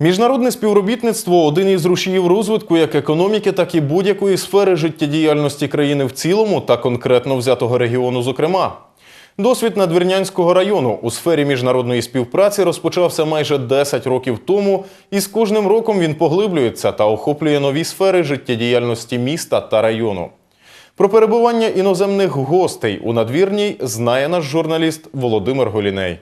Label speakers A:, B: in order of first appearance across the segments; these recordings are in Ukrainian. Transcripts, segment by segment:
A: Міжнародне співробітництво один із рушіїв розвитку як економіки, так і будь-якої сфери життєдіяльності країни в цілому та конкретно взятого регіону, зокрема. Досвід Надвірнянського району у сфері міжнародної співпраці розпочався майже 10 років тому, і з кожним роком він поглиблюється та охоплює нові сфери життєдіяльності міста та району. Про перебування іноземних гостей у надвірній знає наш журналіст Володимир Голіней.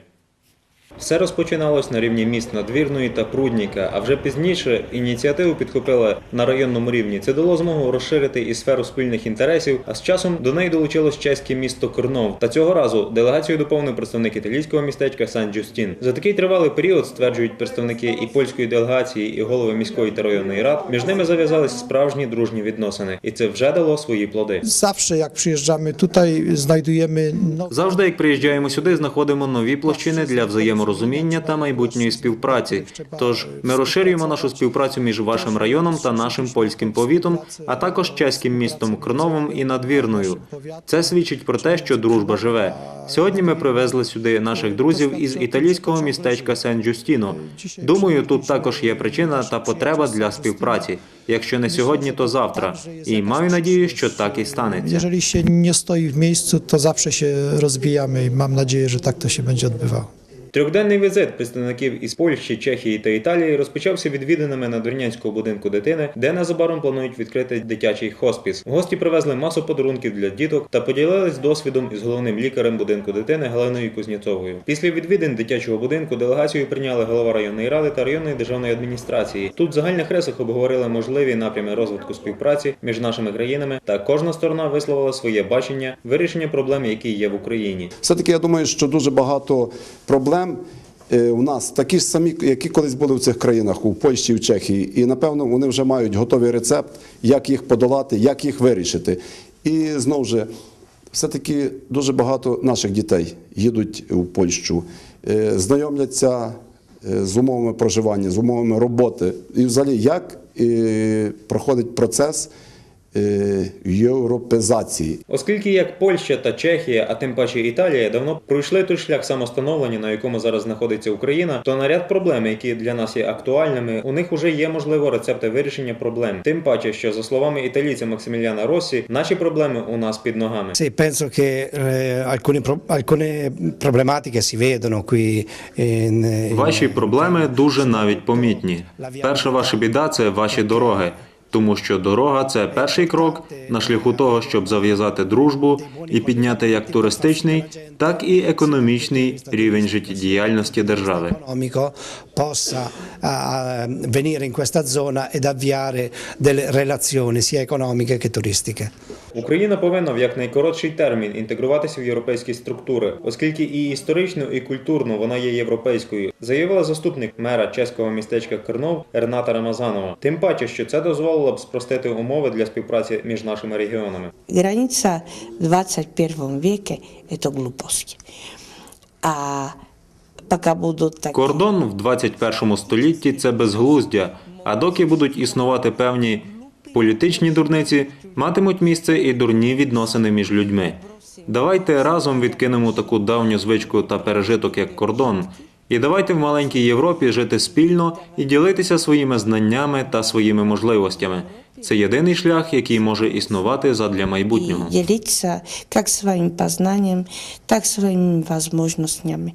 B: Все розпочиналось на рівні міст Надвірної та Прудніка, а вже пізніше ініціативу підхопили на районному рівні. Це дало змогу розширити і сферу спільних інтересів, а з часом до неї долучилось чеське місто Корнов. Та цього разу делегацію доповнив представник італійського містечка Сан Джустін. За такий тривалий період стверджують представники і польської делегації, і голови міської та районної рад. Між ними зав'язались справжні дружні відносини, і це вже dало свої плоди.
C: Jak przyjeżdżamy tutaj, znajdujemy no,
B: Завжди, як приїжджаємо сюди, знаходимо нові площини для взаєморозуміння та майбутньої співпраці. Тож ми розширюємо нашу співпрацю між вашим районом та нашим польським повітом, а також чеським містом Кроновом і Надвірною. Це свідчить про те, що дружба живе. Сьогодні ми привезли сюди наших друзів із італійського містечка Сен Джустіно. Думаю, тут також є причина та потреба для співпраці. Якщо не сьогодні, то завтра. І маю надію, що так і станеться.
C: się nie stoi w miejscu, to zawsze się rozwijamy i mam nadzieję, że tak to się będzie odbywało.
B: Трьохденний візит представників із Польщі, Чехії та Італії розпочався відвідинами Надвірнянського будинку дитини, де незабаром планують відкрити дитячий хоспіс. Гості привезли масу подарунків для діток та поділились досвідом із головним лікарем будинку дитини Галиною Кузнєцовою. Після відвідин дитячого будинку делегацію прийняли голова районної ради та районної державної адміністрації. Тут в загальних рисах обговорили можливі напрями розвитку співпраці між нашими країнами, та кожна сторона висловила своє бачення вирішення проблем, які є в Україні.
D: Все-таки я думаю, що дуже багато проблем е, у нас такі ж самі, які колись були в цих країнах, у Польщі в Чехії. І напевно вони вже мають готовий рецепт, як їх подолати, як їх вирішити. І знову ж, все-таки дуже багато наших дітей їдуть у Польщу, е, знайомляться е, з умовами проживання, з умовами роботи. І взагалі, як проходить процес європезації.
B: Оскільки як Польща та Чехія, а тим паче Італія, давно пройшли той шлях самостановлення, на якому зараз знаходиться Україна, то на ряд проблем, які для нас є актуальними, у них уже є можливо рецепти вирішення проблем. Тим паче, що за словами італійця Максиміліана Росі, наші проблеми у нас під ногами.
E: Sì, penso che eh, alcune, alcune problematiche si vedono qui. in-
B: Ваші проблеми дуже навіть помітні. Перша ваша біда це ваші дороги. Тому що дорога це перший крок на шляху того, щоб зав'язати дружбу і підняти як туристичний, так і економічний рівень життєдіяльності держави.
E: possa venire in questa zona ed avviare delle relazioni sia economiche che turistiche.
B: Україна повинна в якнайкоротший термін інтегруватися в європейські структури, оскільки і історично, і культурно вона є європейською, заявила заступник мера чеського містечка Кернов Рената Рамазанова. Тим паче, що це дозволило б спростити умови для співпраці між нашими регіонами.
F: Granica в 21 веке – это глупость. А пока будут такие...
B: Кордон в 21 столітті це безглуздя. А доки будуть існувати певні політичні дурниці, матимуть місце і дурні відносини між людьми. Давайте разом відкинемо таку давню звичку та пережиток, як кордон. І давайте в маленькій Європі жити спільно і ділитися своїми знаннями та своїми можливостями. Це єдиний шлях, який може існувати задля майбутнього.
F: И делиться как своим познанием, так своими возможностями.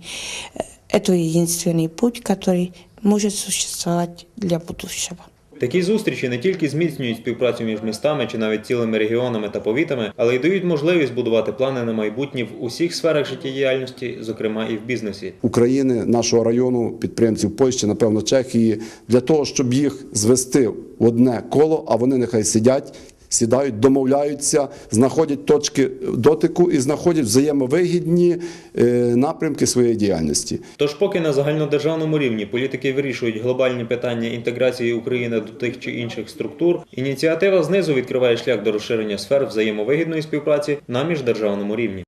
F: Э, Это единственный путь, который может существовать для будущего.
B: Такі зустрічі не тільки зміцнюють співпрацю між містами чи навіть цілими регіонами та повітами, але й дають можливість будувати плани на майбутнє в усіх сферах життєдіяльності, зокрема і в бізнесі.
D: України, нашого району, підприємців Польщі, напевно, Чехії, для того, щоб їх звести в одне коло, а вони нехай сидять, сідають, домовляються, знаходять точки дотику і знаходять взаємовигідні е, напрямки своєї діяльності.
B: Тож, поки на загальнодержавному рівні політики вирішують глобальні питання інтеграції України до тих чи інших структур, ініціатива знизу відкриває шлях до розширення сфер взаємовигідної співпраці на міждержавному рівні.